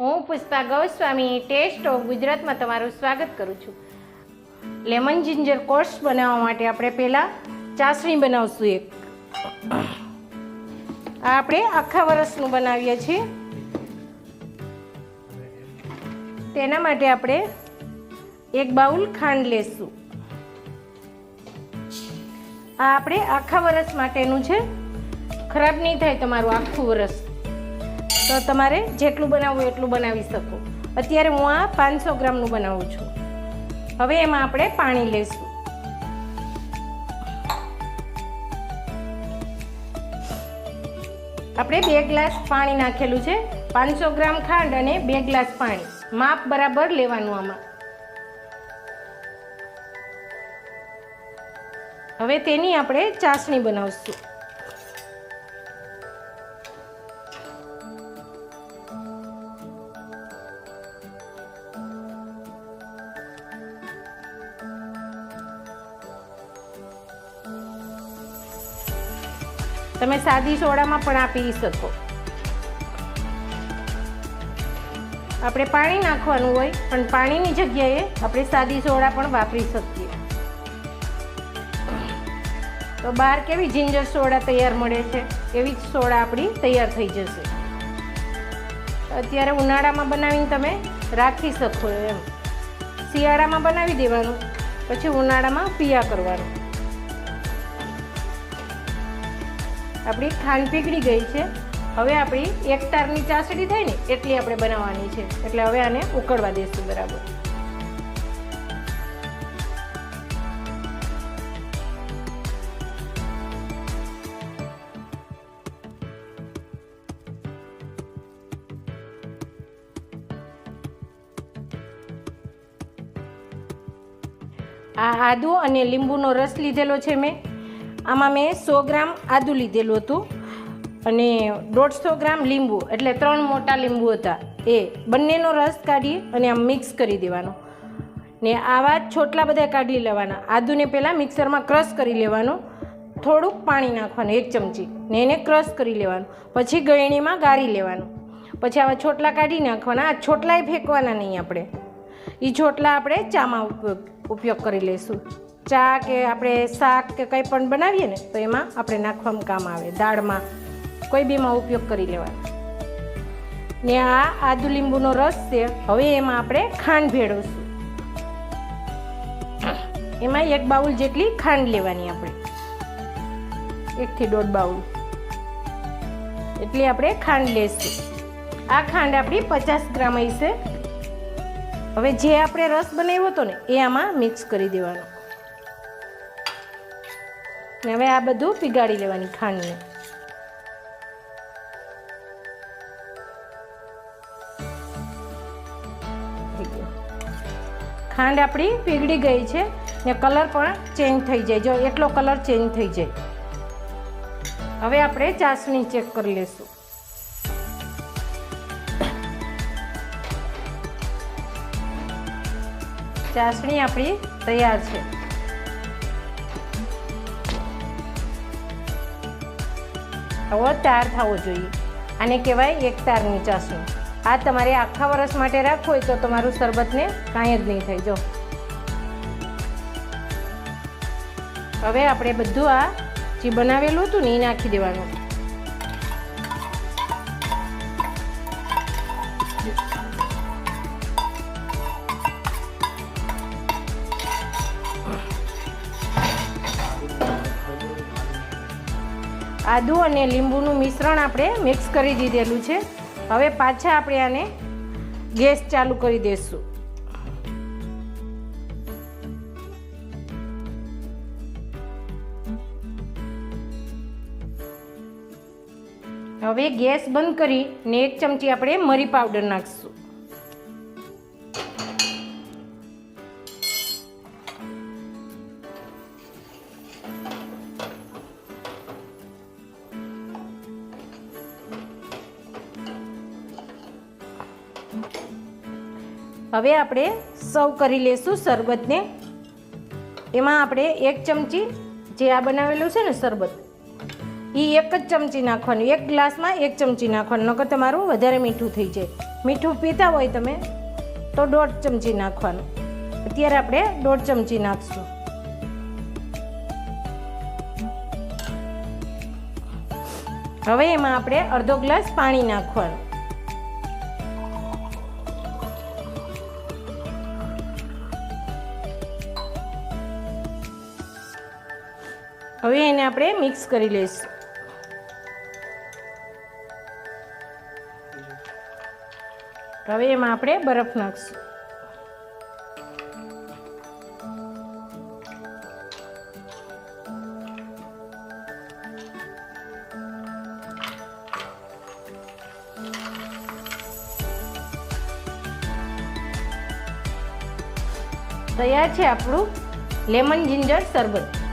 હું Pushpa Goswami, test of ગુજરાતમાં તમારું સ્વાગત કરું છું. લેમન જિંજર કોર્સ બનાવવા માટે આપણે પહેલાં ચાસણી બનાવશું એક. આ આપણે આખા વરસનું બનાવીએ છીએ. તેના માટે આપણે એક બાઉલ ખાંડ લેશું. આ આપણે આખા વરસ માટેનું છે. ખરાબ નહીં થાય તમારું આખું વરસ તો તમારે જેટલું બનાવવું એટલું બનાવી શકો. અત્યારે હું આ પાંચસો ગ્રામનું બનાવું છું. હવે એમાં આપણે પાણી લઈશું આપણે બે ગ્લાસ પાણી નાખેલું છે. પાંચસો ગ્રામ ખાંડ અને બે ગ્લાસ પાણી. માપ બરાબર લેવાનું આમાં. હવે તેની આપણે ચાસણી બનાવશું. તમે સાદી સોડામાં પણ આ પી શકો. આપણે પાણી નાખવાનું હોય, પણ પાણીની જગ્યાએ આપણે સાદી સોડા પણ વાપરી શકીએ. તો બહાર કેવી જિંજર સોડા તૈયાર મળે છે? એવી જ સોડા આપણી તૈયાર થઈ જશે. અત્યારે ઉનાળામાં બનાવીને તમે રાખી શકો એમ. શિયાળામાં બનાવી દેવાનું, પછી ઉનાળામાં પીયા કરવાનું. આપણી ખાંડ પીગળી ગઈ છે. હવે આપણી એક તારની ચાસડી થાય ને એટલી આપણે બનાવવાની છે. એટલે હવે આને ઉકળવા દઈશું બરાબર. આ આદુ અને લીંબુનો રસ લીધેલો છે મેં. આમાં મેં સો ગ્રામ આદુ લીધેલું હતું અને દોઢસો ગ્રામ લીંબુ, એટલે ત્રણ મોટા લીંબુ હતા. એ બંનેનો રસ કાઢી અને આમ મિક્સ કરી દેવાનો. ને આવા છોટલા બધા કાઢી લેવાના. આદુને પહેલાં મિક્સરમાં ક્રશ કરી લેવાનું. થોડુંક પાણી નાખવાનું, એક ચમચી. ને એને ક્રશ કરી લેવાનું. પછી ગળણીમાં ગાળી લેવાનું. પછી આવા છોટલા કાઢી નાખવાના. આ છોટલાય ફેંકવાના નહીં આપણે. એ છોટલા આપણે ચામાં ઉપયોગ ઉપયોગ કરી લઈશું. ચા કે આપણે શાક કે કંઈ પણ બનાવીએ ને, તો એમાં આપણે નાખવામાં કામ આવે. દાળમાં કોઈ બીમાં ઉપયોગ કરી લેવાનો. ને આ આદુ લીંબુનો રસ છે, હવે એમાં આપણે ખાંડ ભેળવશું. એમાં એક બાઉલ જેટલી ખાંડ લેવાની આપણે. એકથી દોઢ બાઉલ. એટલી આપણે ખાંડ લેશું. આ ખાંડ આપણી પચાસ ગ્રામ હશે. હવે જે આપણે રસ બનાવ્યો હતો ને, એ આમાં મિક્સ કરી દેવાનો. ને હવે આ બધું પીગાળી લેવાની ખાંડને. ખાંડ આપણી પીગળી ગઈ છે ને કલર પણ ચેન્જ થઈ જાય. જો એટલો કલર ચેન્જ થઈ જાય. હવે આપણે ચાસણી ચેક કરી લેશું. ચાસણી આપણી તૈયાર છે. આવો તાર થવો જોઈએ. આને કહેવાય એક તારની ચાસણી આ તમારે આખા વરસ માટે રાખવું હોય તો તમારું શરબતને કાંઈ જ નહીં થઈ જો હવે આપણે બધું આ જે બનાવેલું હતું ને એ નાખી દેવાનું. આદુ અને લીંબુનું મિશ્રણ આપણે મિક્સ કરી દીધેલું છે. હવે પાછા આપણે આને ગેસ ચાલુ કરી દઈશું હવે ગેસ બંધ કરીને એક ચમચી આપણે મરી પાવડર નાખીશું. હવે આપણે સર્વ કરી લેશું શરબતને. એમાં આપણે એક ચમચી જે આ બનાવેલું છે ને શરબત, એ એક જ ચમચી નાખવાનું, એક ગ્લાસમાં એક ચમચી નાખવાનું, નકર તમારું વધારે મીઠું થઈ જાય. મીઠું પીતા હોય તમે તો દોઢ ચમચી નાખવાનું. અત્યારે આપણે દોઢ ચમચી નાખશું. હવે એમાં આપણે અડધો ગ્લાસ પાણી નાખવાનું. હવે એને આપણે મિક્સ કરી લઈશું. હવે એમાં આપણે બરફ નાખશું. તૈયાર છે આપણું લેમન જિંજર શરબત.